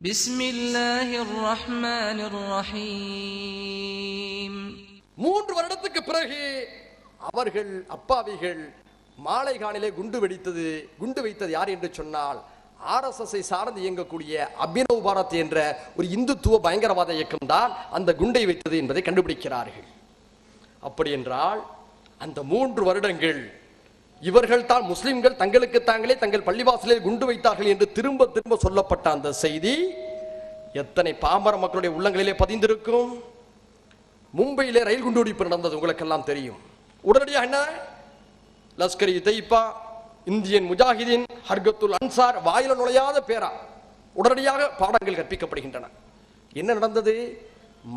بسم الله الرحمن الرحيم மூன்று வருடத்துக்கு பிறகு அவர்கள் அப்பாவிகள் மாலைகானிலே குண்டு வெடித்தது குண்டு வைத்தது யார் என்று சொன்னால் ஆர்எஸ்எஸ்ஐ சார்ந்து இயங்கக்கூடிய அபினவ் பாரத் என்ற ஒரு இந்துத்துவ பயங்கரவாத இயக்கம் தான் அந்த குண்டை வைத்தது என்பதை கண்டுபிடிக்கிறார்கள் அப்படி என்றால் அந்த மூன்று வருடங்கள் இவர்கள் தான் முஸ்லிம்கள் தங்களுக்கு தாங்களே தங்கள் பள்ளிவாசலில் குண்டு வைத்தார்கள் என்று திரும்ப திரும்ப சொல்லப்பட்ட அந்த செய்தி எத்தனை பாமர மக்களுடைய உள்ளங்களிலே பதிந்திருக்கும். மும்பையிலே ரயில் குண்டுவெடிப்பு நடந்தது உங்களுக்கெல்லாம் தெரியும். உடனடியாக என்ன? லஷ்கர் இ தைப்பா இந்தியன் முஜாஹிதீன் ஹர்கத்துல் அன்சார் வாயில நுழையாத பேரா. உடனடியாக பாடங்கள் கற்பிக்கப்படுகின்றன. என்ன நடந்தது?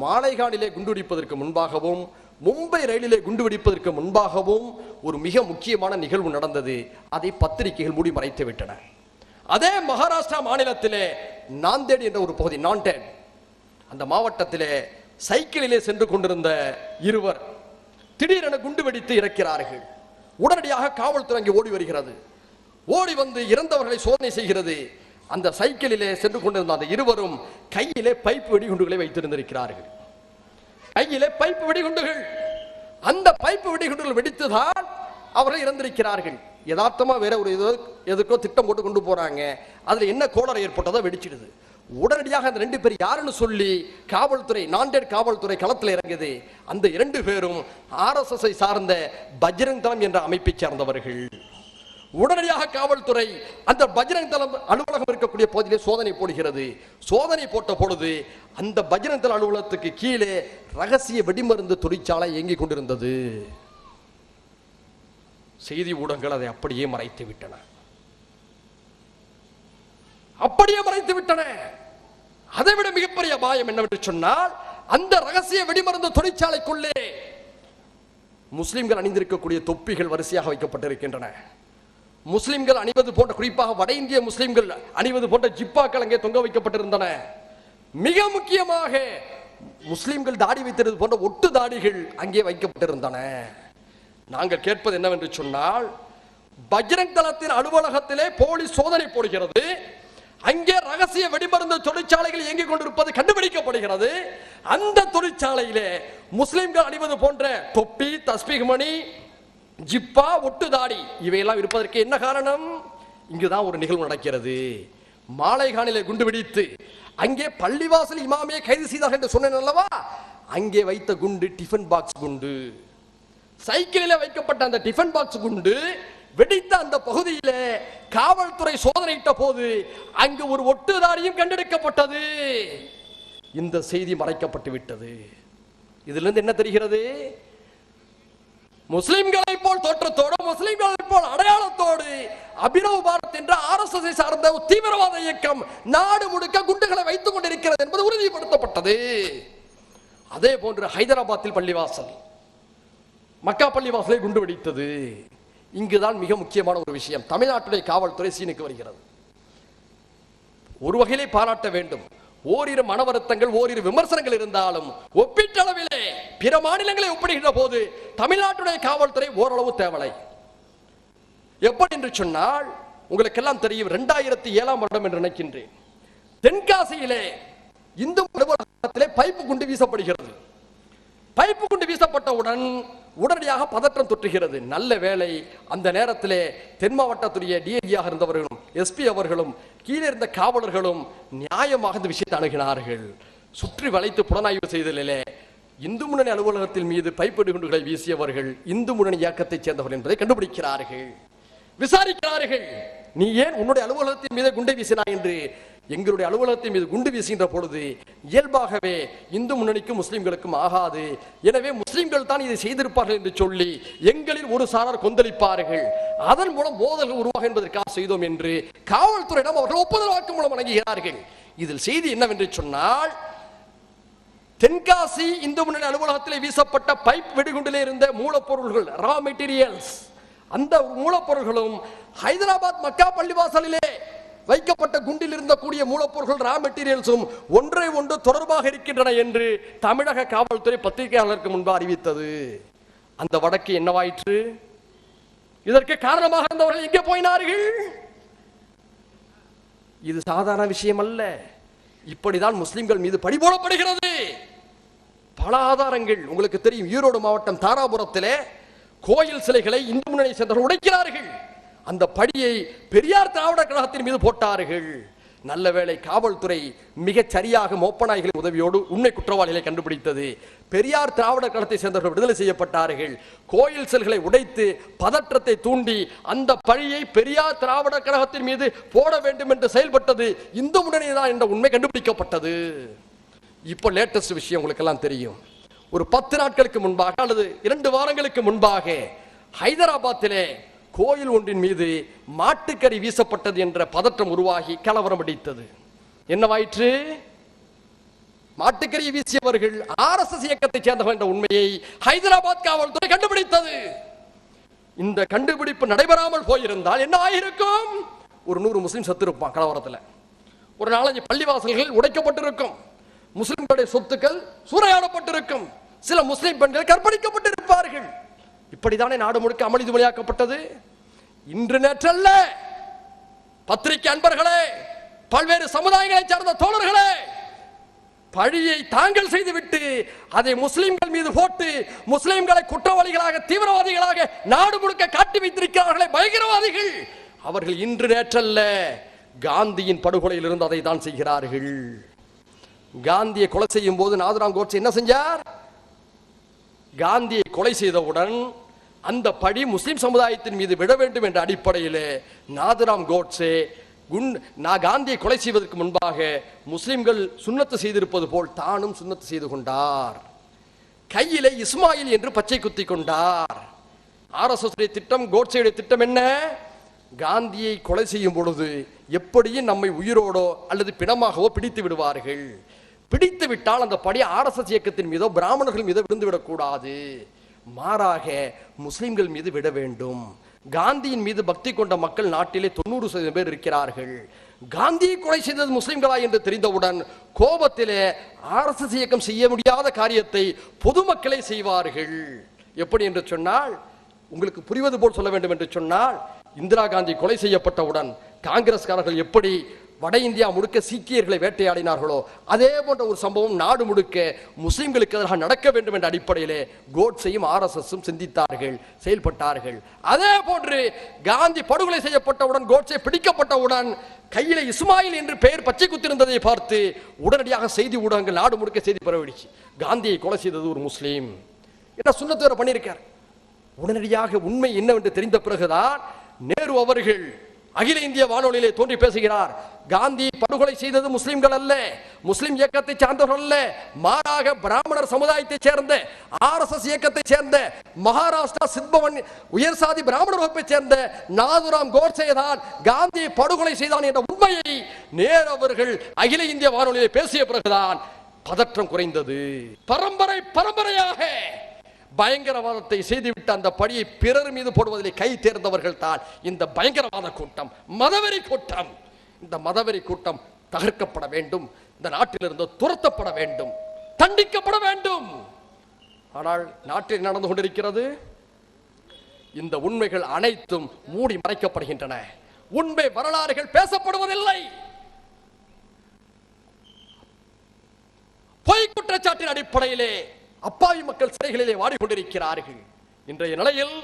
மாலைகாடிலே குண்டுவெடிப்பதற்கு முன்பாகவும் மும்பை ரயிலிலே குண்டு வெடிப்பதற்கு முன்பாகவும் ஒரு மிக முக்கியமான நிகழ்வு நடந்தது. அதை பத்திரிகைகள் மூடி மறைத்து விட்டன. அதே மகாராஷ்டிரா மாநிலத்திலே நாந்தேடு என்ற ஒரு பகுதி நான்டேட். அந்த மாவட்டத்திலே சைக்கிளிலே சென்று கொண்டிருந்த இருவர் திடீரென குண்டு வெடித்து இறக்கிறார்கள். உடனடியாக காவல்துறை அங்கே ஓடி வருகிறது. ஓடி வந்து இறந்தவர்களை சோதனை செய்கிறது. அந்த சைக்கிளிலே சென்று கொண்டிருந்த அந்த இருவரும் கையிலே பைப்பு வெடிகுண்டுகளை வைத்திருந்திருக்கிறார்கள். கையிலே பைப்பு வெடிகுண்டுகள். அந்த பைப்பு வெடிகுண்டுகள் வெடித்துதான் அவர்கள் இறந்திருக்கிறார்கள். யதார்த்தமாக வேற ஒரு ஏதோ எதுக்கோ திட்டம் போட்டு கொண்டு போறாங்க. அதில் என்ன கோளர் ஏற்பட்டதோ வெடிச்சிடுது. உடனடியாக அந்த ரெண்டு பேர் யாருன்னு சொல்லி காவல்துறை நாண்டேட் காவல்துறை களத்தில் இறங்குது. அந்த இரண்டு பேரும் ஆர்எஸ்எஸ்ஐ சார்ந்த பஜ்ரங் தளம் என்ற அமைப்பை சார்ந்தவர்கள். உடனடியாக காவல்துறை அந்த பஜ்ரங் தளம் அலுவலகம் இருக்கக்கூடிய பகுதியிலே சோதனை போடுகிறது. சோதனை போட்ட பொழுது அந்த பஜ்ரங் அலுவலகத்துக்கு கீழே ரகசிய வெடிமருந்து தொழிற்சாலை இயங்கிக் கொண்டிருந்தது. செய்தி ஊடகங்கள் அதை அப்படியே மறைத்து விட்டன. அப்படியே மறைத்து விட்டன. அதை விட மிகப்பெரிய அபாயம் என்னவென்று சொன்னால் அந்த ரகசிய வெடிமருந்து தொழிற்சாலைக்குள்ளே முஸ்லிம்கள் அணிந்திருக்கக்கூடிய தொப்பிகள் வரிசையாக வைக்கப்பட்டிருக்கின்றன. முஸ்லிம்கள் அணிவது போன்ற குறிப்பாக வட இந்திய முஸ்லிம்கள் அணிவது போன்ற ஜிப்பாக்கள் அங்கே தொங்க வைக்கப்பட்டிருந்தன. மிக முக்கியமாக முஸ்லிம்கள் தாடி வைத்திருந்தது போன்ற ஒட்டு தாடிகள் அங்கே வைக்கப்பட்டிருந்தன. நாங்கள் கேட்பது என்னவென்று சொன்னால் பஜ்ரங் தளத்தின் அலுவலகத்திலே போலீஸ் சோதனை போடுகிறது. அங்கே ரகசிய வெடிமருந்து தொழிற்சாலைகள் இயங்கிக் கொண்டிருப்பது கண்டுபிடிக்கப்படுகிறது. அந்த தொழிற்சாலையிலே முஸ்லிம்கள் அணிவது போன்ற தொப்பி தஸ்பிகமணி ஜிப்பா ஜிப்பா ஒட்டுதாடி இவையெல்லாம் இருப்பதற்கு என்ன காரணம்? இங்குதான் ஒரு நிகழ்வு நடக்கிறது. மாலைகானிலே குண்டு வெடித்து அங்கே பள்ளிவாசல் இமாமே கைது செய்தார்கள் என்று சொன்னேன் அல்லவா? அங்கே வைத்த குண்டு டிஃபன் பாக்ஸ் குண்டு. சைக்கிளில் வைக்கப்பட்ட அந்த டிஃபன் பாக்ஸ் குண்டு வெடித்த அந்த பகுதியில் காவல்துறை சோதனையிட்ட போது அங்கு ஒரு ஒட்டுதாரியும் கண்டெடுக்கப்பட்டது. இந்த செய்தி மறைக்கப்பட்டு விட்டது. இதிலிருந்து என்ன தெரிகிறது? முஸ்லிம்களை போல் தோற்றத்தோடு முஸ்லிம்களை போல் அடையாளத்தோடு அபினவ் பாரத் என்ற ஆர்எஸ்எஸ் சார்ந்த ஒரு தீவிரவாத இயக்கம் நாடு முழுக்க குண்டுகளை வைத்துக் கொண்டிருக்கிறது என்பது உறுதிப்படுத்தப்பட்டது. அதே போன்று ஹைதராபாத்தில் பள்ளிவாசல். மக்கா பள்ளிவாசலை குண்டு வெடித்தது. இங்குதான் மிக முக்கியமான ஒரு விஷயம். தமிழ்நாட்டுடைய காவல்துறை சீனுக்கு வருகிறது. ஒரு வகையிலே பாராட்ட வேண்டும். ஓரிரு மன வருத்தங்கள் ஓரிரு விமர்சனங்கள் இருந்தாலும் ஒப்பீட்டளவிலே பிற மாநிலங்களை ஒப்பிடுகின்ற போது தமிழ்நாட்டுடைய காவல்துறை ஓரளவு தேவலை. எப்படி என்று சொன்னால் உங்களுக்கெல்லாம் தெரியும் இரண்டாயிரத்தி ஏழாம் வருடம் என்று நினைக்கின்றேன். தென்காசியிலே இந்து பைப்பு குண்டு வீசப்படுகிறது. பைப்பு குண்டு வீசப்பட்டவுடன் உடனடியாக பதற்றம் தொற்றுகிறது. நல்ல வேலை அந்த நேரத்திலே தென் மாவட்டத்துடைய டிஐஜியாக இருந்தவர்களும் எஸ்பி அவர்களும் கீழே இருந்த காவலர்களும் நியாயமாக இந்த விஷயத்தை அணுகினார்கள். சுற்றி வளைத்து புலனாய்வு செய்ததிலே இந்து முன்னணி அலுவலகத்தின் மீது பைப்பிடுகுண்டுகளை வீசியவர்கள் இந்து முன்னணி இயக்கத்தைச் சேர்ந்தவர்கள் என்பதை கண்டுபிடிக்கிறார்கள். விசாரிக்கிறார்கள். நீ ஏன் உன்னுடைய அலுவலகத்தின் மீது குண்டை வீசினாய் என்று? எங்களுடைய அலுவலகத்தின் மீது குண்டு வீசுகின்ற பொழுது இயல்பாகவே இந்து முன்னணிக்கும் முஸ்லிம்களுக்கும் ஆகாது. எனவே முஸ்லிம்கள் தான் இதை செய்திருப்பார்கள் என்று சொல்லி எங்களில் ஒரு சாரார் கொந்தளிப்பார்கள். அதன் மூலம் மோதல்கள் உருவாகும் என்பதற்காக செய்தோம் என்று காவல்துறையிடம் அவர்கள் ஒப்புதல் வாக்கு மூலம் வழங்குகிறார்கள் இதில் செய்தி என்னவென்று சொன்னால் தென்காசி இந்து முன்னணி அலுவலகத்திலே வீசப்பட்ட பைப் வெடிகுண்டிலே இருந்த மூலப்பொருள்கள் ரா மெட்டீரியல்ஸ் அந்த மூலப்பொருள்களும் ஹைதராபாத் மக்கா பள்ளிவாசலிலே வைக்கப்பட்ட குண்டில் இருந்தக்கூடிய மூலப்பொருட்கள் ரா மெட்டீரியல்ஸும் ஒன்றை ஒன்று தொடர்பாக இருக்கின்றன என்று தமிழக காவல்துறை பத்திரிகையாளருக்கு முன்பு அறிவித்தது. அந்த வடக்கு என்னவாயிற்று? இதற்கு காரணமாக இருந்தவர்கள் எங்கே போயினார்கள்? இது சாதாரண விஷயம் அல்ல. இப்படிதான் முஸ்லிம்கள் மீது பழி போடப்படுகிறது. பல ஆதாரங்கள் உங்களுக்கு தெரியும் ஈரோடு மாவட்டம் தாராபுரத்திலே கோயில் சிலைகளை இந்து முன்னணி சேர்ந்தவர்கள் உடைக்கிறார்கள். அந்த படியை பெரியார் திராவிட கழகத்தின் மீது போட்டார்கள். நல்ல வேளை காவல்துறை மிகச் சரியாக மோப்பநாய்களின் உதவியோடு உண்மை குற்றவாளிகளை கண்டுபிடித்தது. பெரியார் திராவிட கழகத்தை சேர்ந்தவர்கள் விடுதலை செய்யப்பட்டார்கள். கோயில் செல்களை உடைத்து பதற்றத்தை தூண்டி அந்த பழியை பெரியார் திராவிட கழகத்தின் மீது போட வேண்டும் என்று செயல்பட்டது இந்து முன்னணி தான் என்ற உண்மை கண்டுபிடிக்கப்பட்டது. இப்போ லேட்டஸ்ட் விஷயம் உங்களுக்கெல்லாம் தெரியும். ஒரு பத்து நாட்களுக்கு முன்பாக அல்லது இரண்டு வாரங்களுக்கு முன்பாக ஹைதராபாத்திலே கோயில் ஒன்றின் மீது மாட்டுக்கறி வீசப்பட்டது என்ற பதற்றம் உருவாகி கலவரம் அடித்தது. என்னவாயிற்று? மாட்டுக்கறி வீசியவர்கள் ஆர்எஸ்எஸ் இயக்கத்தை சேர்ந்தவர் என்ற உண்மையை ஹைதராபாத் காவல்துறை கண்டுபிடித்தது. இந்த கண்டுபிடிப்பு நடைபெறாமல் போயிருந்தால் என்ன ஆகியிருக்கும் ஒரு நூறு முஸ்லீம் சத்து இருப்பான் கலவரத்தில். ஒரு நாலஞ்சு பள்ளிவாசல்கள் உடைக்கப்பட்டிருக்கும். முஸ்லிம்களுடைய சொத்துக்கள் சூறையாடப்பட்டிருக்கும். சில முஸ்லிம் பெண்கள் கற்பழிக்கப்பட்டிருப்பார்கள். இப்படித்தானே நாடு முழுக்க அமளி துமளியாக்கப்பட்டது. இன்று நேற்றல்ல பத்திரிகை அன்பர்களே பல்வேறு சமுதாயங்களைச் சார்ந்த தோழர்களே பழியை தாங்கள் செய்துவிட்டு அதை முஸ்லிம்கள் மீது போட்டு முஸ்லிம்களை குற்றவாளிகளாக தீவிரவாதிகளாக நாடு முழுக்க காட்டி வைத்திருக்கிறார்களே பயங்கரவாதிகள். அவர்கள் இன்று நேற்றல்ல காந்தியின் படுகொலையில் இருந்து அதை தான் செய்கிறார்கள். காந்தியை கொலை செய்யும் போது நாதுராம் கோட்சே என்ன செஞ்சார்? காந்தியை கொலை செய்தவுடன் அந்த படி முஸ்லிம் சமுதாயத்தின் மீது விட வேண்டும் என்ற அடிப்படையில் நாதுராம் கோட்சே குண் நான் காந்தியை கொலை செய்வதற்கு முன்பாக முஸ்லிம்கள் சுண்ணத்து செய்திருப்பது போல் தானும் சுண்ணத்து செய்து கொண்டார். கையிலே இஸ்மாயில் என்று பச்சை குத்தி கொண்டார். ஆர்எஸ்எஸ் திட்டம் கோட்சேயுடைய திட்டம் என்ன? காந்தியை கொலை செய்யும் பொழுது எப்படியும் நம்மை உயிரோடோ அல்லது பிணமாகவோ பிடித்து விடுவார்கள். பிடித்து விட்டால் அந்த படி ஆர்எஸ்எஸ் இயக்கத்தின் மீதோ பிராமணர்கள் மீதோ விழுந்து விடக்கூடாது. மாறாக முஸ்லிம்கள் மீது விட வேண்டும். காந்தியின் மீது பக்தி கொண்ட மக்கள் நாட்டிலே தொண்ணூறு சதவீதம் பேர் இருக்கிறார்கள். காந்தியை கொலை செய்தது முஸ்லிம்களா என்று தெரிந்தவுடன் கோபத்திலே ஆர்எஸ்எஸ் இயக்கம் செய்ய முடியாத காரியத்தை பொதுமக்களே செய்வார்கள். எப்படி என்று சொன்னால் உங்களுக்கு புரிவது போல் சொல்ல வேண்டும் என்று சொன்னால் இந்திரா காந்தி கொலை செய்யப்பட்டவுடன் காங்கிரஸ்காரர்கள் எப்படி வட இந்தியா முழுக்க சீக்கியர்களை வேட்டையாடினார்களோ அதே போன்ற ஒரு சம்பவம் நாடு முழுக்க முஸ்லிம்களுக்கு எதிராக நடக்க வேண்டும் என்ற அடிப்படையிலே கோட்ஸையும் ஆர்எஸ்எஸும் சிந்தித்தார்கள் செயல்பட்டார்கள். அதே போன்று காந்தி படுகொலை செய்யப்பட்டவுடன் கோட்ஸை பிடிக்கப்பட்டவுடன் கையில இஸ்மாயில் என்று பெயர் பச்சை குத்திருந்ததை பார்த்து உடனடியாக செய்தி ஊடகங்கள் நாடு முழுக்க செய்தி பரவிடுச்சு. காந்தியை கொலை செய்தது ஒரு முஸ்லீம். என்ன சுண்ணத்து பண்ணியிருக்கார்? உடனடியாக உண்மை என்னவென்று தெரிந்த பிறகுதான் நேரு அவர்கள் அகில இந்திய வானொலியிலே தோன்றி பேசுகிறார் காந்தி படுகொலை செய்தது முஸ்லிம்கள் அல்ல முஸ்லிம் இயக்கத்தை சார்ந்தவர்கள் அல்ல மாறாக பிராமணர் சமுதாயத்தை சேர்ந்த ஆர்எஸ்எஸ் இயக்கத்தை சேர்ந்த மகாராஷ்டிரா சித்பவன் உயர் சாதி பிராமணர் வகுப்பை சேர்ந்த நாதுராம் கோட்சே தான் காந்தி படுகொலை செய்தான் என்ற உண்மையை நேரு அவர்கள் அகில இந்திய வானொலியை பேசிய பிறகுதான் பதற்றம் குறைந்தது. பரம்பரை பரம்பரையாக பயங்கரவாதத்தை செய்துவிட்டு அந்த படியை பிறர் மீது போடுவதிலே கை தேர்ந்தவர்கள் தான் இந்த பயங்கரவாத கூட்டம் மதவெறி கூட்டம். இந்த மதவெறி கூட்டம் தகர்க்கப்பட வேண்டும். இந்த நாட்டிலிருந்து துரத்தப்பட வேண்டும். தண்டிக்கப்பட வேண்டும். ஆனால் நாட்டில் நடந்து கொண்டிருக்கிறது. இந்த உண்மைகள் அனைத்தும் மூடி மறைக்கப்படுகின்றன. உண்மை வரலாறுகள் பேசப்படுவதில்லை. பொய் குற்றச்சாட்டின் அடிப்படையிலே அப்பாவி மக்கள் சிறைகளிலே வாடிக்கொண்டிருக்கிறார்கள். இன்றைய நிலையில்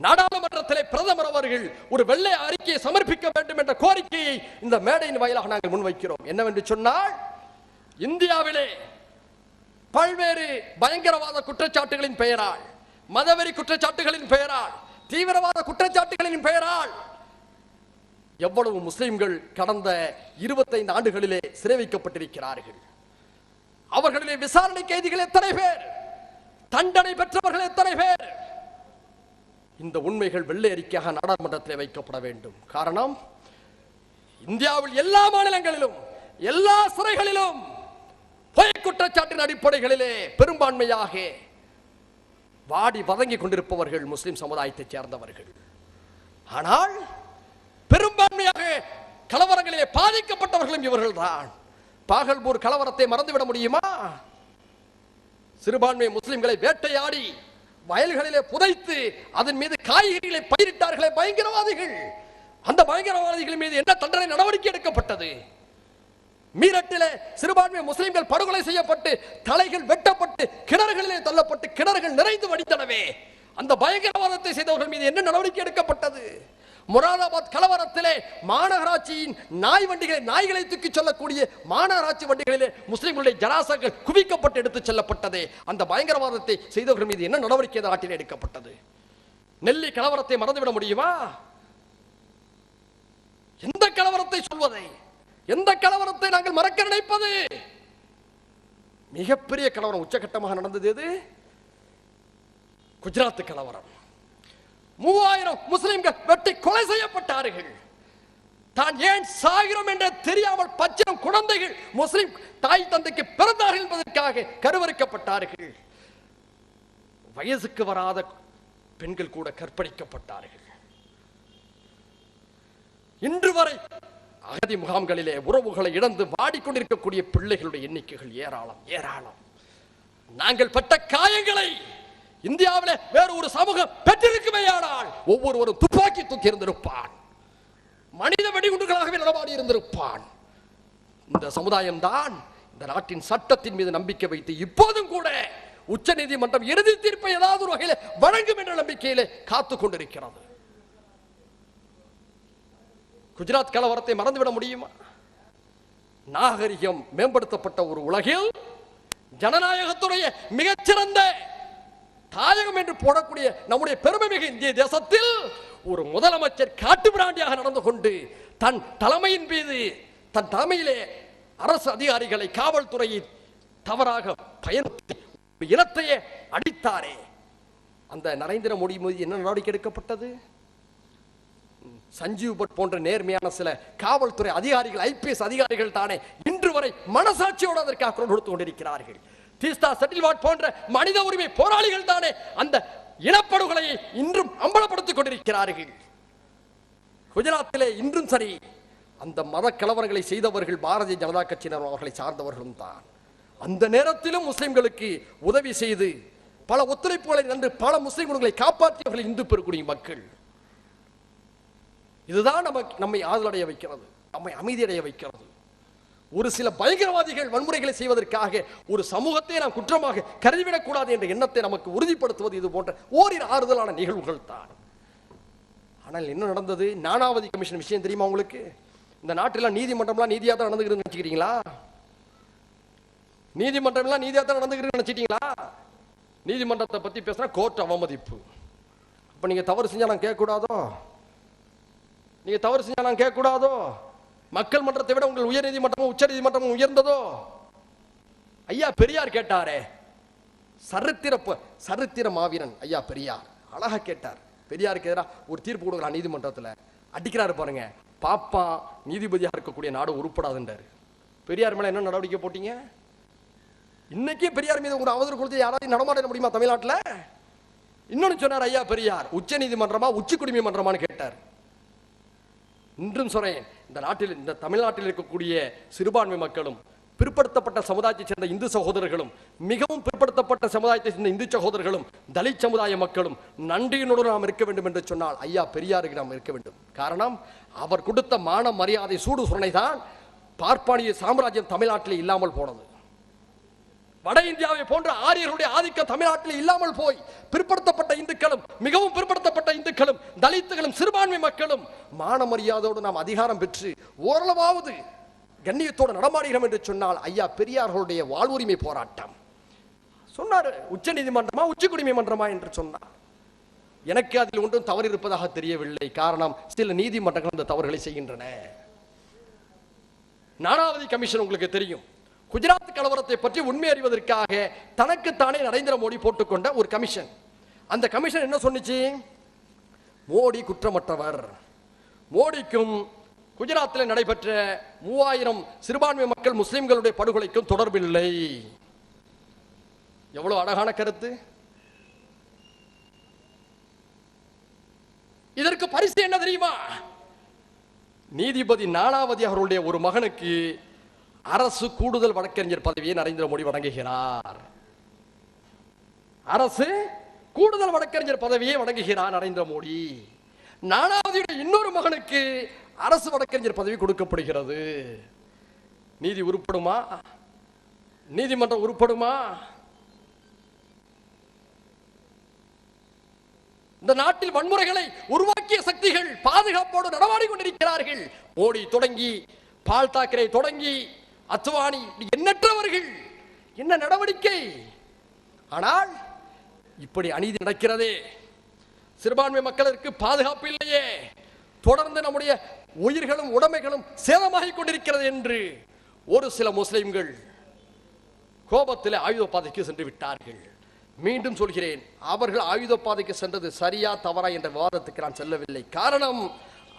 நாடாளுமன்றத்திலே பிரதமர் அவர்கள் ஒரு வெள்ளை அறிக்கையை சமர்ப்பிக்க வேண்டும் என்ற கோரிக்கையை இந்த மேடையின் வாயிலாக நாங்கள் முன்வைக்கிறோம். என்னவென்று சொன்னால் இந்தியாவிலே பல்வேறு பயங்கரவாத குற்றச்சாட்டுகளின் பெயரால் மதவெறி குற்றச்சாட்டுகளின் பெயரால் தீவிரவாத குற்றச்சாட்டுகளின் பெயரால் எவ்வளவு முஸ்லிம்கள் கடந்த இருபத்தைந்து ஆண்டுகளிலே சிறை வைக்கப்பட்டிருக்கிறார்கள் அவர்களிலே விசாரணை கைதிகள் எத்தனை பேர்? தண்டனை பெற்றவர்கள் எத்தனை பேர்? இந்த உண்மைகள் வெள்ளை அறிக்கையாக நாடாளுமன்றத்தில் வைக்கப்பட வேண்டும். காரணம் இந்தியாவில் எல்லா மாநிலங்களிலும் எல்லா சிறைகளிலும் பொய் குற்றச்சாட்டின் அடிப்படைகளிலே பெரும்பான்மையாக வாடி வதங்கி கொண்டிருப்பவர்கள் முஸ்லிம் சமுதாயத்தைச் சேர்ந்தவர்கள். ஆனால் பெரும்பான்மையாக கலவரங்களிலே பாதிக்கப்பட்டவர்களும் இவர்கள்தான். பாகல்பூர் கலவரத்தை மறந்துவிட முடியுமா? சிறுபான்மை முஸ்லிம்களை வேட்டையாடி வயல்களிலே புதைத்து அதன் மீது காய்கறிகளை பயிரிட்டார்களே பயங்கரவாதிகள். அந்த பயங்கரவாதிகள் மீது என்ன தண்டனை நடவடிக்கை எடுக்கப்பட்டது? மீரட்டிலே சிறுபான்மை முஸ்லிம்கள் படுகொலை செய்யப்பட்டு தலைகள் வெட்டப்பட்டு கிணறுகளிலே தள்ளப்பட்டு கிணறுகள் நிறைந்து வடித்தனவே அந்த பயங்கரவாதத்தை செய்தவர்கள் மீது என்ன நடவடிக்கை எடுக்கப்பட்டது? முராதாபாத் கலவரத்திலே மாநகராட்சியின் நாய் வண்டிகளை நாய்களை தூக்கி சொல்லக்கூடிய மாநகராட்சி வண்டிகளிலே முஸ்லிம்களுடைய ஜனாசங்கள் குவிக்கப்பட்டு எடுத்துச் செல்லப்பட்டது. அந்த பயங்கரவாதத்தை செய்தவர்கள் மீது என்ன நடவடிக்கை நாட்டில் எடுக்கப்பட்டது? நெல்லி கலவரத்தை மறந்துவிட முடியுமா? எந்த கலவரத்தை சொல்வதை? எந்த கலவரத்தை நாங்கள் மறக்க நினைப்பது? மிகப்பெரிய கலவரம் உச்சகட்டமாக நடந்தது எது? குஜராத் கலவரம். மூவாயிரம் முஸ்லிம்கள் வெட்டி கொலை செய்யப்பட்டார்கள். தான் ஏன் சாகிறோம் என்று தெரியாமல் பச்சிரம் குழந்தைகள் முஸ்லிம் தாய் தந்தைக்கு பிறந்தார்கள் என்பதற்காக கருவறுக்கப்பட்டார்கள். வயசுக்கு வராத பெண்கள் கூட கற்பழிக்கப்பட்டார்கள். இன்று வரை அகதி முகாம்களிலே உறவுகளை இழந்து வாடிக்கொண்டிருக்கக்கூடிய பிள்ளைகளுடைய எண்ணிக்கைகள் ஏராளம் ஏராளம். நாங்கள் பட்ட காயங்களை இந்தியாவில் வேறு ஒரு சமூகம் பெற்றிருக்குமேயானால் ஒவ்வொருவரும் துப்பாக்கி தூக்கி இருந்திருப்பான். மனித வெடிகுண்டுகளாகவே நடமாடி இருந்திருப்பான். இந்த சமுதாயம் தான் இந்த நாட்டின் சட்டத்தின் மீது நம்பிக்கை வைத்து இப்போதும் கூட உச்ச நீதிமன்றம் இறுதி தீர்ப்பை ஏதாவது ஒரு வகையில் வழங்கும் என்ற நம்பிக்கையிலே காத்து கொண்டிருக்கிறது. குஜராத் கலவரத்தை மறந்துவிட முடியுமா? நாகரிகம் மேம்படுத்தப்பட்ட ஒரு உலகில் ஜனநாயகத்துடைய மிகச்சிறந்த தாயகம் என்று போடக்கூடிய நம்முடைய பெருமை மிகு இந்திய தேசத்தில் ஒரு முதலமைச்சர் காட்டுமிராண்டியாக நடந்து கொண்டு தன் தலைமையின் மீது தன் தலைமையிலே அரசு அதிகாரிகளை காவல்துறையை தவறாக பயன்படுத்தி இனத்தையே அடித்தாரே. அந்த நரேந்திர மோடி மீது என்ன நடவடிக்கை எடுக்கப்பட்டது? சஞ்சீவ் பட் போன்ற நேர்மையான சில காவல்துறை அதிகாரிகள் ஐபிஎஸ் அதிகாரிகள் தானே இன்று வரை மனசாட்சியோடு அதற்காக குரல் கொடுத்து கொண்டிருக்கிறார்கள். தீஸ்தா செட்டில்வாட் போன்ற மனித உரிமை போராளிகள் தானே அந்த இனப்படுகொலையை இன்றும் அம்பலப்படுத்திக் கொண்டிருக்கிறார்கள். குஜராத்திலே இன்றும் சரி அந்த மத கலவரங்களை செய்தவர்கள் பாரதிய ஜனதா கட்சியினர் அவர்களை சார்ந்தவர்களும் தான். அந்த நேரத்திலும் முஸ்லிம்களுக்கு உதவி செய்து பல ஒத்துழைப்புகளை நன்று பல முஸ்லிம் காப்பாற்றியவர்கள் இந்து பெருக்குடி மக்கள். இதுதான் நமக்கு நம்மை ஆதலடைய வைக்கிறது நம்மை அமைதியடைய வைக்கிறது. ஒரு சில பயங்கரவாதிகள் வன்முறைகளை செய்வதற்காக ஒரு சமூகத்தை நாம் குற்றமாக கருதிவிடக்கூடாது என்ற எண்ணத்தை நமக்கு உறுதிப்படுத்துவது இது போன்ற ஓரிரு ஆறுதலான நிகழ்வுகள் தான். ஆனால் என்ன நடந்தது? நானாவதி கமிஷன் விஷயம் தெரியுமா உங்களுக்கு? இந்த நாட்டிலாம் நீதிமன்றம்லாம் நீதியாக தான் நடந்துக்கிறது நினச்சிக்கிறீங்களா? நீதிமன்றம்லாம் நீதியாக தான் நடந்துக்கிறது நினைச்சிட்டீங்களா? நீதிமன்றத்தை பற்றி பேசுனா கோர்ட் அவமதிப்பு. அப்போ நீங்கள் தவறு செஞ்சால் நான் கேட்கக்கூடாதோ? நீங்க தவறு செஞ்சால் நான் கேட்கக்கூடாதோ? மக்கள் மன்றத்தை விட உங்கள் உயர் நீதிமன்றமும் உச்ச நீதிமன்றமும் உயர்ந்ததோ? ஐயா பெரியார் கேட்டாரே. சரித்திர ப- சரித்திர மாவீரன். ஐயா பெரியார். அழகா கேட்டார். பெரியாருக்கு எதிராக ஒரு தீர்ப்பு கொடுக்குறான் நீதிமன்றத்தில். அடிக்கிறாரு பாருங்க. பாப்பா நீதிபதியாக இருக்கக்கூடிய நாடு உருப்படாதுன்றாரு. பெரியார் மேலே என்ன நடவடிக்கை போட்டீங்க? இன்னைக்கே பெரியார் மீது உங்க அவதூறு கொடுத்து யாராவது நடமாட முடியுமா தமிழ்நாட்டில்? இன்னொன்னு சொன்னார் ஐயா பெரியார். உச்ச நீதிமன்றமா உச்சி குடிமை மன்றமான்னு கேட்டார். இன்றும் சொல்றேன் இந்த நாட்டில் இந்த தமிழ்நாட்டில் இருக்கக்கூடிய சிறுபான்மை மக்களும் பிற்படுத்தப்பட்ட சமுதாயத்தைச் சேர்ந்த இந்து சகோதரர்களும் மிகவும் பிற்படுத்தப்பட்ட சமுதாயத்தை சேர்ந்த இந்து சகோதரர்களும் தலித் சமுதாய மக்களும் நன்றியினுடன் நாம் இருக்க வேண்டும் என்று சொன்னால் ஐயா பெரியாருக்கு நாம் இருக்க வேண்டும். காரணம் அவர் கொடுத்த மான மரியாதை சூடு சுரணை தான் பார்ப்பானிய சாம்ராஜ்யம் தமிழ்நாட்டில் இல்லாமல் போனது. வட இந்தியாவை போன்ற ஆரியர்களுடைய ஆதிக்கம் தமிழ்நாட்டில் இல்லாமல் போய் பிற்படுத்தப்பட்ட இந்துக்களும் மிகவும் பிற்படுத்தப்பட்ட இந்துக்களும் தலித்துகளும் சிறுபான்மை மக்களும் மான மரியாதையோடு நாம் அதிகாரம் பெற்று ஓரளவாவது கண்ணியத்தோடு நடமாடுகிறோம் என்று சொன்னால் ஐயா பெரியார்களுடைய வாழ்வுரிமை போராட்டம். சொன்னார் உச்ச நீதிமன்றமா உச்ச குடிமை மன்றமா என்று சொன்னார். எனக்கு அதில் ஒன்றும் தவறு இருப்பதாக தெரியவில்லை. காரணம் சில நீதிமன்றங்கள் அந்த தவறுகளை செய்கின்றன. நானாவதி கமிஷன் உங்களுக்கு தெரியும். குஜராத் கலவரத்தை பற்றி உண்மை அறிவதற்காக தனக்குத்தானே நரேந்திர மோடி போட்டுக்கொண்ட ஒரு கமிஷன். அந்த கமிஷன் என்ன சொன்னுச்சு? மோடி குற்றமற்றவர். மோடிக்கும் குஜராத்தில் நடைபெற்ற மூவாயிரம் சிறுபான்மை மக்கள் முஸ்லிம்களுடைய படுகொலைக்கும் தொடர்பில்லை. எவ்வளவு அழகான கருத்து. இதற்கு பரிசு என்ன தெரியுமா? நீதிபதி நானாவதி அவருடைய ஒரு மகனுக்கு அரசு கூடுதல் வழக்கறிஞர் பதவியை நரேந்திர மோடி வழங்குகிறார். அரசு கூடுதல் வழக்கறிஞர் பதவியை வழங்குகிறார் நரேந்திர மோடி. நானாவதியுடைய இன்னொரு மகனுக்கு அரசு வழக்கறிஞர் பதவி கொடுக்கப்படுகிறது. நீதி உருப்படுமா? நீதிமன்றம் உருப்படுமா? இந்த நாட்டில் வன்முறைகளை உருவாக்கிய சக்திகள் பாதுகாப்போடு நடமாடி கொண்டிருக்கிறார்கள். மோடி தொடங்கி பால் தாக்கரே தொடங்கி அத்வானி எண்ணற்றவர்கள். என்ன நடவடிக்கை? ஆனால் இப்படி அநீதி நடக்கிறதே. சிறுபான்மை மக்களுக்கு பாதுகாப்பு இல்லையே. தொடர்ந்து நம்முடைய உயிர்களும் உடைமைகளும் சேதமாகிக் கொண்டிருக்கிறது என்று ஒரு சில முஸ்லிம்கள் கோபத்தில் ஆயுத பாதைக்கு சென்று விட்டார்கள். மீண்டும் சொல்கிறேன் அவர்கள் ஆயுத பாதைக்கு சென்றது சரியா தவறா என்ற விவாதத்துக்கு நான் செல்லவில்லை. காரணம்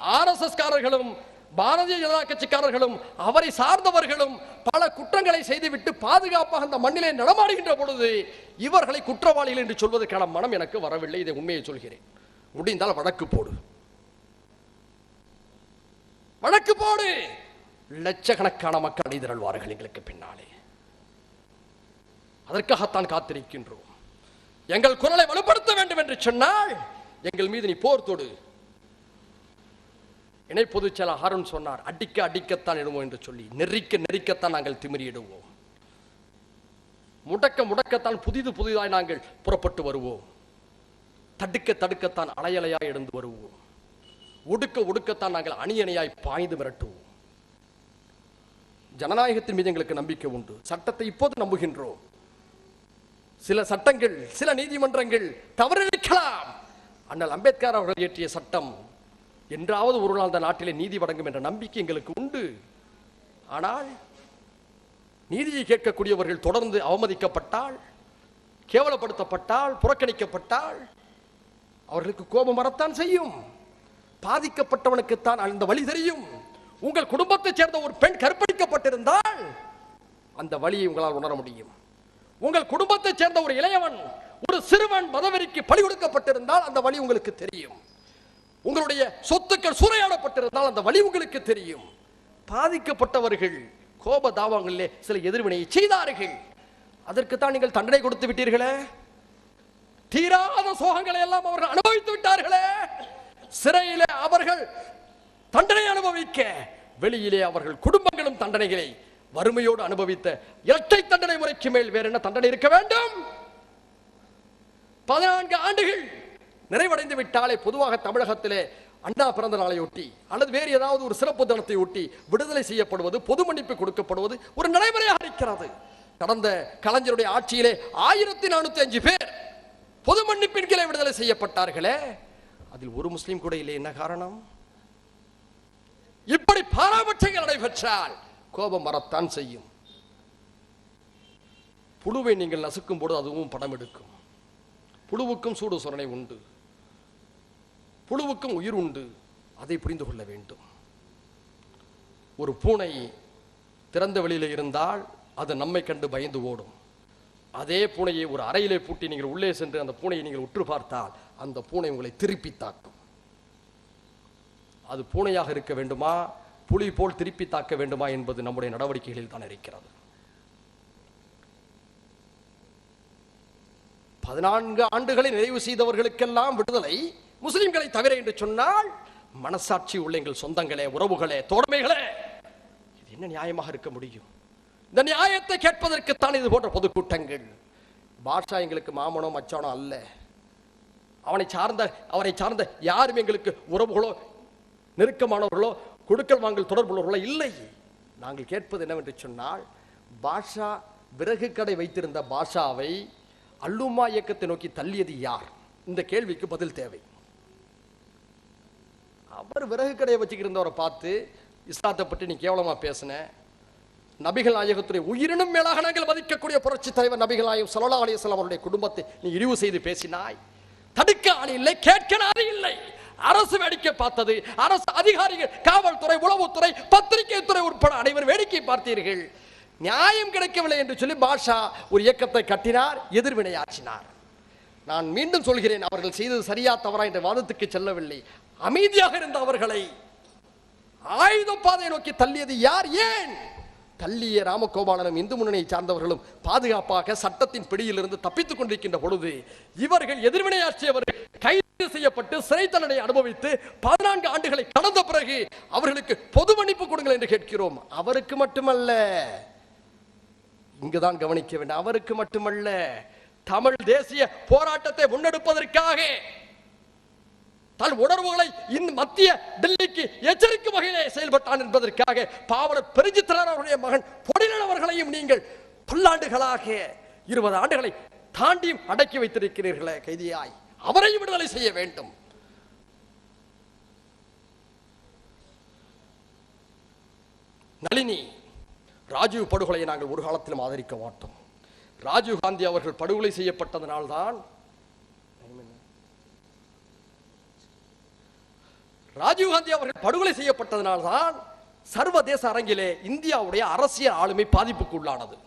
ஆர்எஸ்எஸ் காரர்களும் பாரதிய ஜனதா கட்சிக்காரர்களும் அவரை சார்ந்தவர்களும் பல குற்றங்களை செய்துவிட்டு பாதுகாப்பாக அந்த மண்ணிலே நடமாடுகின்ற பொழுது இவர்களை குற்றவாளிகள் என்று சொல்வதற்கான மனம் எனக்கு வரவில்லை. இதை உண்மையை சொல்கிறேன். முடிந்தால் வழக்கு போடு. வழக்கு போடு! லட்சக்கணக்கான மக்கள் அணிதிரள்வார்கள் எங்களுக்கு பின்னாலே. அதற்காகத்தான் காத்திருக்கின்றோம். எங்கள் குரலை வலுப்படுத்த வேண்டும் என்று சொன்னால் எங்கள் மீது நீ போர் தொடு. இணை பொதுச் செயலாளர் சொன்னார் அடிக்க அடிக்கத்தான் இடுவோம் என்று சொல்லி. நெறிக்க நெறிக்கத்தான் நாங்கள் திமிரிடுவோம் முடக்க முடக்கத்தான் புதிது புதிதாய் நாங்கள் புறப்பட்டு வருவோம். தடுக்க தடுக்கத்தான் அலையலையாய் எழுந்து வருவோம். ஒடுக்க ஒடுக்கத்தான் நாங்கள் அணியணையாய் பாய்ந்து மிரட்டுவோம் ஜனநாயகத்தின் மீது எங்களுக்கு நம்பிக்கை உண்டு. சட்டத்தை இப்போது நம்புகின்றோம். சில சட்டங்கள் சில நீதிமன்றங்கள் தவறிழைக்கலாம் அண்ணல் அம்பேத்கர் அவர்கள் இயற்றிய சட்டம் என்றாவது ஒரு நாள் அந்த நாட்டிலே நீதி வழங்கும் என்ற நம்பிக்கை எங்களுக்கு உண்டு. ஆனால் நீதியை கேட்கக்கூடியவர்கள் தொடர்ந்து அவமதிக்கப்பட்டால் கேவலப்படுத்தப்பட்டால் புறக்கணிக்கப்பட்டால் அவர்களுக்கு கோபம் வரத்தான் செய்யும். பாதிக்கப்பட்டவனுக்குத்தான் அந்த வழி தெரியும். உங்கள் குடும்பத்தைச் சேர்ந்த ஒரு பெண் கற்பழிக்கப்பட்டிருந்தால் அந்த வழியை உங்களால் உணர முடியும். உங்கள் குடும்பத்தைச் சேர்ந்த ஒரு இளையவன் ஒரு சிறுவன் மதவெறிக்கு பலி கொடுக்கப்பட்டிருந்தால் அந்த வழி உங்களுக்கு தெரியும். உங்களுடைய சொத்துக்கள் சூறையாடப்பட்டிருந்தால் அந்த வழி உங்களுக்கு தெரியும். பாதிக்கப்பட்டவர்கள் கோப தாவங்களிலே சில எதிர்வினையை செய்தார்கள். அதற்குத்தான் நீங்கள் தண்டனை கொடுத்து விட்டீர்களே. தீராத சோகங்களை எல்லாம் அவர்கள் அனுபவித்து விட்டார்களே. சிறையிலே அவர்கள் தண்டனை அனுபவிக்க வெளியிலே அவர்கள் குடும்பங்களும் தண்டனைகளை வறுமையோடு அனுபவித்த இரட்டை தண்டனை முறைக்கு மேல் வேற என்ன தண்டனை இருக்க வேண்டும்? பதினான்கு ஆண்டுகள் நிறைவடைந்து விட்டாலே பொதுவாக தமிழகத்திலே அண்ணா பிறந்த நாளையொட்டி அல்லது வேறு ஏதாவது ஒரு சிறப்பு தினத்தை ஒட்டி விடுதலை செய்யப்படுவது பொது மன்னிப்பு கொடுக்கப்படுவது ஒரு நடைமுறையாக இருக்கிறது. கடந்த கலைஞருடைய ஆட்சியிலே ஆயிரத்தி நானூத்தி அஞ்சு பேர் பொது மன்னிப்பின் கீழே விடுதலை செய்யப்பட்டார்களே. அதில் ஒரு முஸ்லீம் கூட இல்லை. என்ன காரணம்? இப்படி பாராபட்சங்கள் நடைபெற்றால் கோபம் வரத்தான் செய்யும். புழுவை நீங்கள் நசுக்கும் போது அதுவும் படம் எடுக்கும். புழுவுக்கும் சூடு சொரணை உண்டு. புழுவுக்கும் உயிர் உண்டு அதை புரிந்து கொள்ள வேண்டும். ஒரு பூனை திறந்த வெளியில இருந்தால் அது நம்மை கண்டு பயந்து ஓடும். அதே பூனையை ஒரு அறையிலே பூட்டி நீங்கள் உள்ளே சென்று அந்த பூனையை நீங்கள் உற்று பார்த்தால் அந்த பூனை உங்களை திருப்பி தாக்கும். அது பூனையாக இருக்க வேண்டுமா? புலி போல் திருப்பி தாக்க வேண்டுமா என்பது நம்முடைய நடவடிக்கைகளில் தான் இருக்கிறது. பதினான்கு ஆண்டுகளை நிறைவு செய்தவர்களுக்கெல்லாம் விடுதலை முஸ்லிம்களை தவிர என்று சொன்னால் மனசாட்சி உள்ள எங்கள் சொந்தங்களே உறவுகளே தோழமைகளே இது என்ன நியாயமாக இருக்க முடியும்? இந்த நியாயத்தை கேட்பதற்குத்தான் இது போன்ற பொதுக்கூட்டங்கள். பாட்ஷா எங்களுக்கு மாமனோ மச்சானோ அல்ல. அவனை சார்ந்த அவரை சார்ந்த யாரும் எங்களுக்கு உறவுகளோ நெருக்கமானவர்களோ கொடுக்கல் வாங்கல் தொடர்புள்ளவர்களோ இல்லை. நாங்கள் கேட்பது என்னவென்று சொன்னால் பாஷா விறகு கடை வைத்திருந்த பாஷாவை அல்லுமா இயக்கத்தை நோக்கி தள்ளியது யார்? இந்த கேள்விக்கு பதில் தேவை. அவர் விறகு கடையை வச்சுக்கிருந்தவரை பார்த்து இஸ்லாத்தை பற்றி நீ கேவலமாக பேசின. நபிகள் நாயகத்துடைய உயிரினும் மேலாக நாங்கள் மதிக்கக்கூடிய புரட்சி தலைவர் நபிகள் நாயகம் சலோலா அலிஸ்லாம் அவருடைய குடும்பத்தை நீ இழிவு செய்து பேசினாய். தடுக்க ஆள் இல்லை கேட்க ஆள் இல்லை. அரசு வேடிக்கை பார்த்தது. அரசு அதிகாரிகள் காவல்துறை உளவுத்துறை பத்திரிகை துறை உட்பட அனைவர் வேடிக்கை பார்த்தீர்கள். நியாயம் கிடைக்கவில்லை என்று சொல்லி பாஷா ஒரு இயக்கத்தை கட்டினார் எதிர்வினையாற்றினார் நான் மீண்டும் சொல்கிறேன் அவர்கள் செய்தது சரியா தவறா என்ற வாதத்துக்கு செல்லவில்லை. அமைதியாக இருந்த அவர்களை ஆயுத பாதையை நோக்கி தள்ளியது யார் ஏன்? தள்ளிய ராமகோபாலனும் இந்து முன்னணியை சார்ந்தவர்களும் பாதுகாப்பாக சட்டத்தின் பிடியிலிருந்து தப்பித்துக் கொண்டிருக்கின்ற பொழுது இவர்கள் எதிர்வினையாற்றியவர்கள் கைது செய்யப்பட்டு சிறை தண்டனை அனுபவித்து பதினான்கு ஆண்டுகளை கடந்த பிறகு அவர்களுக்கு பொது மன்னிப்பு கொடுங்கள் என்று கேட்கிறோம். அவருக்கு மட்டுமல்ல. இங்குதான் கவனிக்க வேண்டும். அவருக்கு மட்டுமல்ல. தமிழ் தேசிய போராட்டத்தை முன்னெடுப்பதற்காக தன் உணர்வுகளை இந்த மத்திய டெல்லிக்கு எச்சரிக்கும் வகையிலே செயல்பட்டான் என்பதற்காக பாவலர் பெருஞ்சித்திரர் அவருடைய மகன் பொடிலன் அவர்களையும் நீங்கள் பல்லாண்டுகளாக இருபது ஆண்டுகளை தாண்டியும் அடக்கி வைத்திருக்கிறீர்களே கைதியாய். அவரையும் விடுதலை செய்ய வேண்டும். நளினி ராஜீவ் படுகொலையை நாங்கள் ஒரு காலத்திலும் ஆதரிக்க மாட்டோம். ராஜீவ் காந்தி அவர்கள் படுகொலை செய்யப்பட்டதனால்தான். ராஜீவ் காந்தி அவர்கள் படுகொலை செய்யப்பட்டதனால்தான் சர்வதேச அரங்கிலே இந்தியாவுடைய அரசியல் ஆளுமை பாதிப்புக்கு உள்ளானது.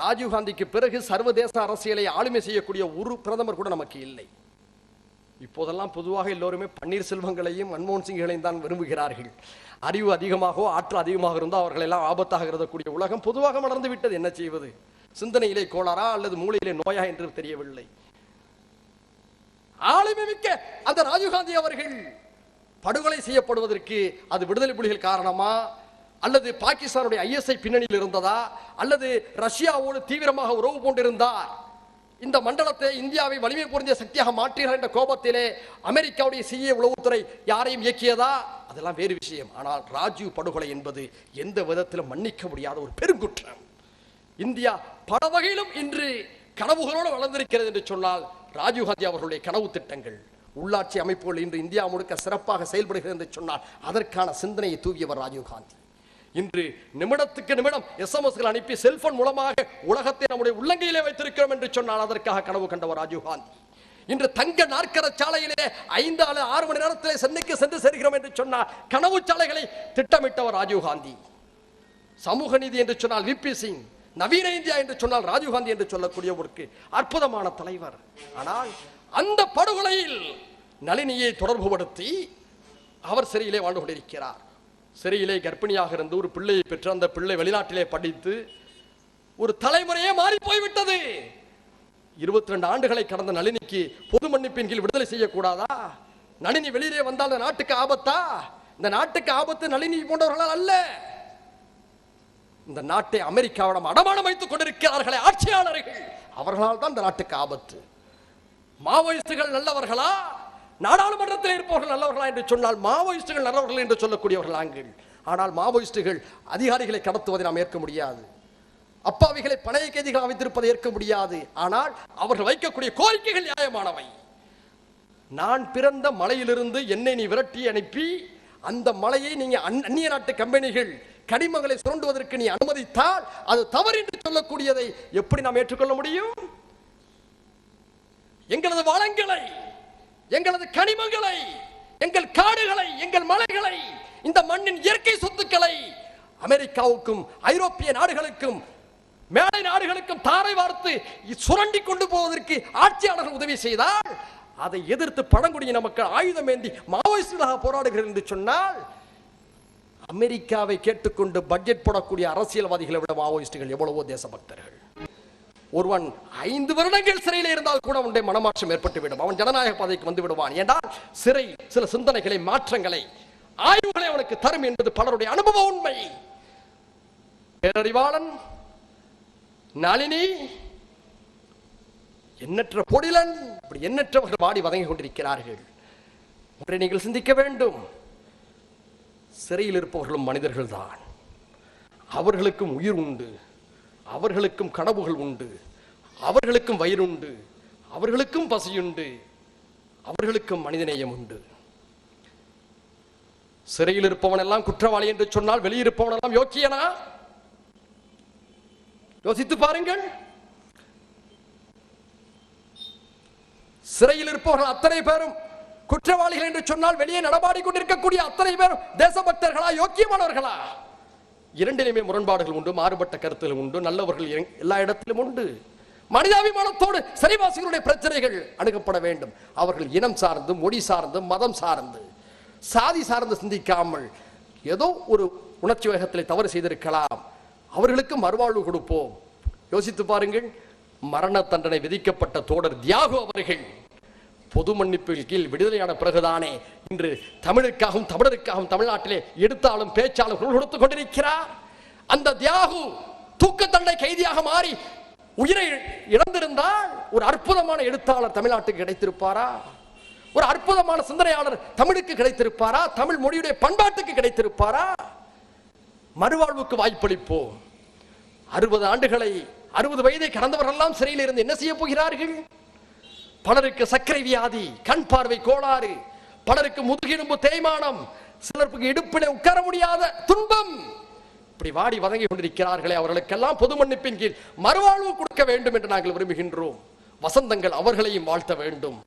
ராஜீவ் காந்திக்கு பிறகு சர்வதேச அரசியலை ஆளுமை செய்யக்கூடிய ஒரு பிரதமர் கூட நமக்கு இல்லை. இப்போதெல்லாம் பொதுவாக எல்லோருமே பன்னீர்செல்வங்களையும் மன்மோகன் சிங்களையும் தான் விரும்புகிறார்கள். அறிவு அதிகமாகவோ ஆற்றல் அதிகமாக இருந்தால் அவர்கள் எல்லாம் ஆபத்தாக கருதக்கூடிய உலகம் பொதுவாக மலர்ந்து விட்டது. என்ன செய்வது? சிந்தனையிலே கோளாரா அல்லது மூளையிலே நோயா என்று தெரியவில்லை. ஆளுமை மிக்க அந்த ராஜீவ்காந்தி அவர்கள் படுகொலை செய்யப்படுவதற்கு அது விடுதலை புலிகள் காரணமா? அல்லது பாகிஸ்தானுடைய ஐஎஸ்ஐ பின்னணியில் இருந்ததா? அல்லது ரஷ்யாவோடு தீவிரமாக உறவு கொண்டிருந்தார்? இந்த மண்டலத்தை இந்தியாவை வலிமை புரிஞ்ச சக்தியாக மாற்றினார் என்ற கோபத்திலே அமெரிக்காவுடைய சிஏ உளவுத்துறை யாரையும் இயக்கியதா? அதெல்லாம் வேறு விஷயம். ஆனால் ராஜீவ் படுகொலை என்பது எந்த விதத்திலும் மன்னிக்க முடியாத ஒரு பெருங்குற்றம். இந்தியா பல வகையிலும் இன்று கனவுகளோடு வளர்ந்திருக்கிறது என்று சொன்னால் ராஜீவ்காந்தி அவர்களுடைய கனவு திட்டங்கள். உள்ளாட்சி அமைப்புகள் இன்று இந்தியா முழுக்க சிறப்பாக செயல்படுகிறது என்று சொன்னால் அதற்கான சிந்தனையை தூவியவர் ராஜீவ்காந்தி இன்று நிமிடத்துக்கு நிமிடம் எஸ்எம்எஸ்கள் அனுப்பி செல்போன் மூலமாக உலகத்தை நம்முடைய உள்ளங்கையிலே வைத்திருக்கிறோம் என்று சொன்னால் அதற்காக கனவு கண்டவர் ராஜீவ்காந்தி இன்று தங்க நாற்கர சாலையிலே ஐந்து ஆளு ஆறு மணி நேரத்திலே சென்னைக்கு சென்று சேர்கிறோம் என்று சொன்னால் கனவு சாலைகளை திட்டமிட்டவர் ராஜீவ்காந்தி சமூக நீதி என்று சொன்னால் விபி சிங். நவீன இந்தியா என்று சொன்னால் ராஜீவ்காந்தி என்று சொல்லக்கூடிய ஒரு அற்புதமான தலைவர். ஆனால் அந்த படுகொலையில் நளினியை தொடர்புபடுத்தி அவர் சிறையிலே வாழ்ந்து கொண்டிருக்கிறார். சிறையிலே கர்ப்பிணியாக இருந்து ஒரு பிள்ளையை பெற்று அந்த பிள்ளை வெளிநாட்டிலே படித்து ஒரு தலைமுறையே மாறி போய்விட்டது இருபத்தி ரெண்டு ஆண்டுகளை கடந்த நளினிக்கு பொது மன்னிப்பின் கீழ் விடுதலை செய்யக்கூடாதா? நளினி வெளியிலே வந்தால் அந்த நாட்டுக்கு ஆபத்தா? இந்த நாட்டுக்கு ஆபத்து நளினி போன்றவர்களால் அல்ல. இந்த நாட்டை அமெரிக்காவிடம் அடமானம் வைத்துக் கொண்டிருக்கிறார்களே ஆட்சியாளர்கள். அவர்களால் தான் இந்த நாட்டுக்கு ஆபத்து. மாவோயிஸ்டுகள் நல்லவர்களா? நாடாளுமன்றத்தில் இருப்பவர்கள் நல்லவர்களா என்று சொன்னால் மாவோயிஸ்டுகள் நல்லவர்கள் என்று சொல்லக்கூடியவர்கள் ஆங்கள் ஆனால் மாவோயிஸ்டுகள் அதிகாரிகளை கடத்துவதை நாம் ஏற்க முடியாது. அப்பாவிகளை பழைய கைதிகள் வைத்திருப்பதை ஏற்க முடியாது. ஆனால் அவர்கள் வைக்கக்கூடிய கோரிக்கைகள் நியாயமானவை. நான் பிறந்த மலையிலிருந்து என்னை நீ விரட்டி அனுப்பி அந்த மலையை நீங்க அந்நிய நாட்டு கம்பெனிகள் கனிமங்களை சுரண்டுவதற்கு நீ அனுமதித்தால் அது தவறு என்று சொல்லக்கூடியதை எப்படி நாம் ஏற்றுக்கொள்ள முடியும்? எங்களது வளங்களை எங்களது கனிமங்களை எங்கள் காடுகளை எங்கள் மலைகளை இந்த மண்ணின் இயற்கை சொத்துக்களை அமெரிக்காவுக்கும் ஐரோப்பிய நாடுகளுக்கும் மேலை நாடுகளுக்கும் தாரை வார்த்து சுரண்டி கொண்டு போவதற்கு ஆட்சியாளர்கள் உதவி செய்தால் அதை எதிர்த்து பழங்குடியின மக்கள் ஆயுதம் ஏந்தி மாவோயிஸ்டுகளாக போராடுகிறேன் என்று சொன்னால் அமெரிக்காவை கேட்டுக்கொண்டு பட்ஜெட் போடக்கூடிய அரசியல்வாதிகளை விட மாவோயிஸ்டுகள் எவ்வளவோ தேசபக்தர்கள். ஒருவன் ஐந்து வருடங்கள் சிறையில் இருந்தால் கூட அவனுடைய மனமாற்றம் ஏற்பட்டுவிடும் அவன் ஜனநாயக பாதைக்கு வந்து விடுவான். என்றால் சிறை சில சிந்தனைகளை மாற்றங்களை ஆய்வுகளை அவனுக்கு தரும் என்பது பலருடைய அனுபவ உண்மை. பேரறிவாளன் நளினி எண்ணற்ற பொடிலன் இப்படி எண்ணற்றவர்கள் வாடி வதங்கி கொண்டிருக்கிறார்கள். ஒன்றை நீங்கள் சிந்திக்க வேண்டும். சிறையில் இருப்பவர்களும் மனிதர்கள் தான் அவர்களுக்கும் உயிர் உண்டு. அவர்களுக்கும் கனவுகள் உண்டு. அவர்களுக்கும் வயிறுண்டு அவர்களுக்கும் பசியுண்டு அவர்களுக்கும் மனிதநேயம் உண்டு. சிறையில் இருப்பவன் எல்லாம் குற்றவாளி என்று சொன்னால் வெளியிருப்பவன் எல்லாம் யோக்கியனா? யோசித்து பாருங்கள். சிறையில் இருப்பவர்கள் அத்தனை பேரும் குற்றவாளிகள் என்று சொன்னால் வெளியே நடமாடி கொண்டிருக்கக்கூடிய அத்தனை பேர் தேசபக்தர்களா யோக்கியமானவர்களா? இரண்டிலுமே முரண்பாடுகள் உண்டு மாறுபட்ட கருத்துகள் உண்டு நல்லவர்கள் எல்லா இடத்திலும் உண்டு. மனிதாபிமானத்தோடு சிறைவாசிகளுடைய பிரச்சனைகள் அணுகப்பட வேண்டும். அவர்கள் இனம் சார்ந்து மொழி சார்ந்து மதம் சார்ந்து சாதி சார்ந்து சிந்திக்காமல் ஏதோ ஒரு உணர்ச்சி வேகத்தில் தவறு செய்திருக்கலாம். அவர்களுக்கு மறுவாழ்வு கொடுப்போம். யோசித்து பாருங்கள் மரண தண்டனை விதிக்கப்பட்ட தோடர் தியாகு அவர்கள். பொது மன்னிப்பில் கீழ் விடுதலையான பிறகுதானே இன்று தமிழுக்காகவும் தமிழருக்காகவும் தமிழ்நாட்டிலே எடுத்தாலும் பேச்சாலும் குரல் கொடுத்துக் கொண்டிருக்கிறார். அந்த தியாகு தூக்கத்தண்டை கைதியாக மாறி உயிரை இழந்திருந்தால் ஒரு அற்புதமான எழுத்தாளர் தமிழ்நாட்டுக்கு கிடைத்திருப்பாரா? ஒரு அற்புதமான சிந்தனையாளர் தமிழுக்கு கிடைத்திருப்பாரா? தமிழ் மொழியுடைய பண்பாட்டுக்கு கிடைத்திருப்பாரா? மறுவாழ்வுக்கு வாய்ப்பளிப்போம். அறுபது ஆண்டுகளை அறுபது வயதை கடந்தவர்களெல்லாம் சிறையில் இருந்து என்ன செய்ய போகிறார்கள்? பலருக்கு சர்க்கரை வியாதி கண் பார்வை கோளாறு பலருக்கு முதுகெலும்பு தேய்மானம் சிலருக்கு இடுப்பிலே உட்கார முடியாத துன்பம். இப்படி வாடி வதங்கி கொண்டிருக்கிறார்களே அவர்களுக்கெல்லாம் பொது மன்னிப்பின் கீழ் மறுவாழ்வு கொடுக்க வேண்டும் என்று நாங்கள் விரும்புகின்றோம். வசந்தங்கள் அவர்களையும் வாழ்த்த வேண்டும்.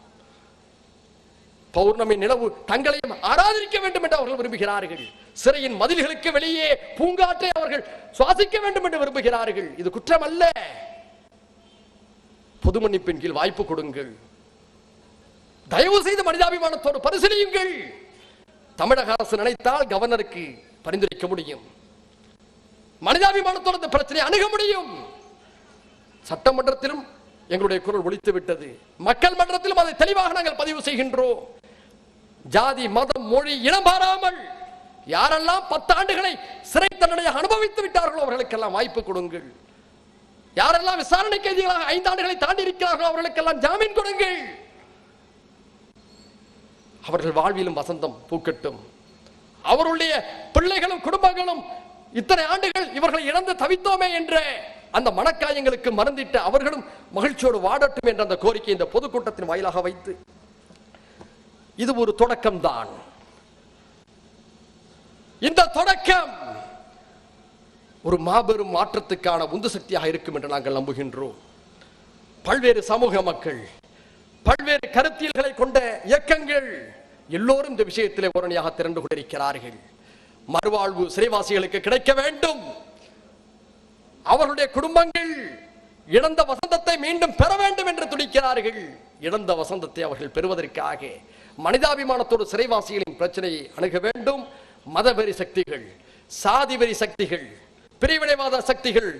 பௌர்ணமி நிலவு தங்களையும் ஆராதரிக்க வேண்டும் என்று அவர்கள் விரும்புகிறார்கள். சிறையின் மதில்களுக்கு வெளியே பூங்காற்றை அவர்கள் சுவாசிக்க வேண்டும் என்று விரும்புகிறார்கள். இது குற்றம் அல்ல பொது மன்னிப்பின் கீழ் வாய்ப்பு கொடுங்கள். தயவு செய்து மனிதாபிமானத்தோடு பரிசீலியுங்கள். தமிழக அரசு நினைத்தால் கவர்னருக்கு பரிந்துரைக்க முடியும். மனிதாபிமானத்தோடு இந்த பிரச்சனையை அணுக முடியும். சட்டமன்றத்திலும் எங்களுடைய குரல் ஒழித்து விட்டது. மக்கள் மன்றத்திலும் அதை தெளிவாக நாங்கள் பதிவு செய்கின்றோம். ஜாதி மதம் மொழி இனம் பாராமல் யாரெல்லாம் பத்து ஆண்டுகளை சிறை தண்டனையாக அனுபவித்து விட்டார்களோ அவர்களுக்கெல்லாம் வாய்ப்பு கொடுங்கள். யாரெல்லாம் விசாரணை கைதிகளாக ஐந்து ஆண்டுகளை தாண்டி இருக்கிறார்களோ அவர்களுக்கெல்லாம் ஜாமீன் கொடுங்கள். அவர்கள் வாழ்விலும் வசந்தம் பூக்கட்டும். அவருடைய பிள்ளைகளும் குடும்பங்களும் இத்தனை ஆண்டுகள் இவர்களை இழந்து தவித்தோமே என்ற அந்த மனக்காயங்களுக்கு மறந்திட்டு அவர்களும் மகிழ்ச்சியோடு வாடட்டும் என்ற அந்த கோரிக்கை இந்த பொதுக்கூட்டத்தின் வாயிலாக வைத்து. இது ஒரு தொடக்கம்தான். இந்த தொடக்கம் ஒரு மாபெரும் மாற்றத்துக்கான உந்து சக்தியாக இருக்கும் என்று நாங்கள் நம்புகின்றோம். பல்வேறு சமூக மக்கள் பல்வேறு கருத்தியல்களை கொண்ட இயக்கங்கள் எல்லோரும் இந்த விஷயத்திலே உரணியாக திரண்டு கொண்டிருக்கிறார்கள். மறுவாழ்வு சிறைவாசிகளுக்கு கிடைக்க வேண்டும். அவர்களுடைய குடும்பங்கள் இழந்த வசந்தத்தை மீண்டும் பெற வேண்டும் என்று துடிக்கிறார்கள். இழந்த வசந்தத்தை அவர்கள் பெறுவதற்காக மனிதாபிமானத்தோடு சிறைவாசிகளின் பிரச்சனையை அணுக வேண்டும். மதவெறி சக்திகள் சாதிவெறி சக்திகள் பிரிவினைவாத சக்திகள்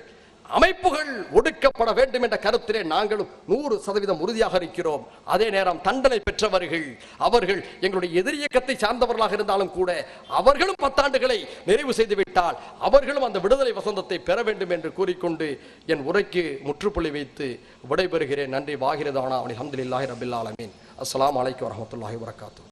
அமைப்புகள் ஒடுக்கப்பட வேண்டும் என்ற கருத்திலே நாங்களும் நூறு சதவீதம் உறுதியாக இருக்கிறோம். அதே நேரம் தண்டனை பெற்றவர்கள் அவர்கள் எங்களுடைய எதிரியக்கத்தை சார்ந்தவர்களாக இருந்தாலும் கூட அவர்களும் பத்தாண்டுகளை நிறைவு செய்து விட்டால் அவர்களும் அந்த விடுதலை வசந்தத்தை பெற வேண்டும் என்று கூறிக்கொண்டு என் உரைக்கு முற்றுப்புள்ளி வைத்து விடைபெறுகிறேன். நன்றி. வாகிரதானா. அவனி அஹமதுல்லாஹி ரபில் ஆலமீன். அஸ்லாம் வலைக்கம் வரமத்துல்லாஹி வரகாத்து